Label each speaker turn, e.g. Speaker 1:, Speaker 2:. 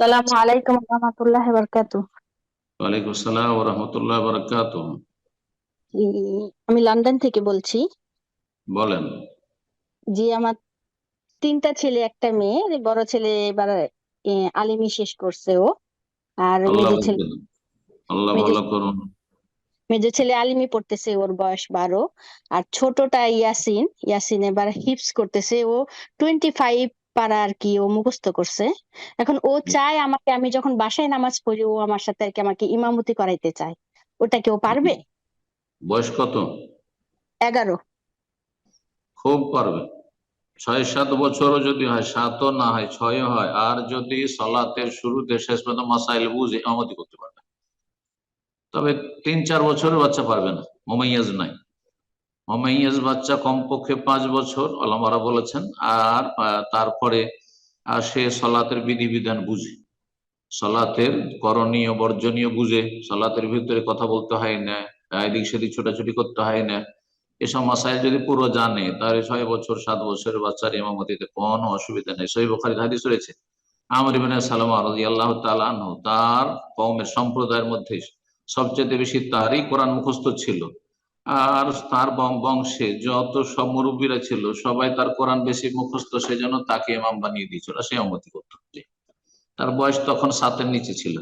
Speaker 1: আলাইকুম রহমতুল্লাহ বরকাতু
Speaker 2: ওয়ালাইকুম আসসালাম ওয়া রাহমাতুল্লাহি ওয়া বারাকাতুহু
Speaker 1: আমি লন্ডন থেকে বলছি।
Speaker 2: বলেন।
Speaker 1: জি আমার তিনটা ছেলে একটা মেয়ে বড় ছেলে এবার আলিমি শেষ করছে ও। আর মেজো ছেলে
Speaker 2: আল্লাহ ভালো করুন।
Speaker 1: মেজো ছেলে আলিমি পড়তেছে ওর বয়স বারো। আর ছোটটা ইয়াসিন ইয়াসিন এবার হিপস করতেছে ও টোয়েন্টি ফাইভ পারা আর কি ও মুখস্থ করছে। এখন ও চায় আমাকে আমি যখন বাসায় নামাজ পড়ি ও আমার সাথে আর কি আমাকে ইমামতি করাইতে চায়। ওটা কি ও পারবে?
Speaker 2: বয়স কত?
Speaker 1: এগারো।
Speaker 2: খুব পারবে। ছয় সাত বছরও যদি হয় সাতও না হয় ছয় হয় আর যদি সলাতের শুরুতে শেষ পর্যন্ত মাসাইল বুঝে আমাদি করতে পারবে। তবে তিন চার বছরের বাচ্চা পারবে না মোমাইয়াজ নাই। মোমাইয়াজ বাচ্চা কমপক্ষে পাঁচ বছর আলমারা বলেছেন, আর তারপরে সে সলাতের বিধিবিধান বুঝে। সলাতের করণীয়, বর্জনীয় বুঝে। সলাতের ভিতরে কথা বলতে হয় না, এদিক সেদিক ছোটাছুটি করতে হয় না। এসব মাসাইল যদি পুরো জানে, তাহলে ছয় বছর, সাত বছরের বাচ্চার ইমামতিতে কোনো অসুবিধা নেই। সহি বখারি হাদিস রয়েছে, আমর ইবনে সালামা রাদিয়াল্লাহু তাআলা আনহু, তার কওমের সম্প্রদায়ের মধ্যে সবচেয়ে বেশি তারই কোরআন মুখস্থ ছিল। আর তার বংশে যত সব মুরব্বীরা ছিল, সবাই তার কোরআন বেশি মুখস্থ সেজন্য তাকে ইমাম বানিয়ে দিয়েছিল, সে অমতি করতো। তার বয়স তখন সাতের নিচে ছিল।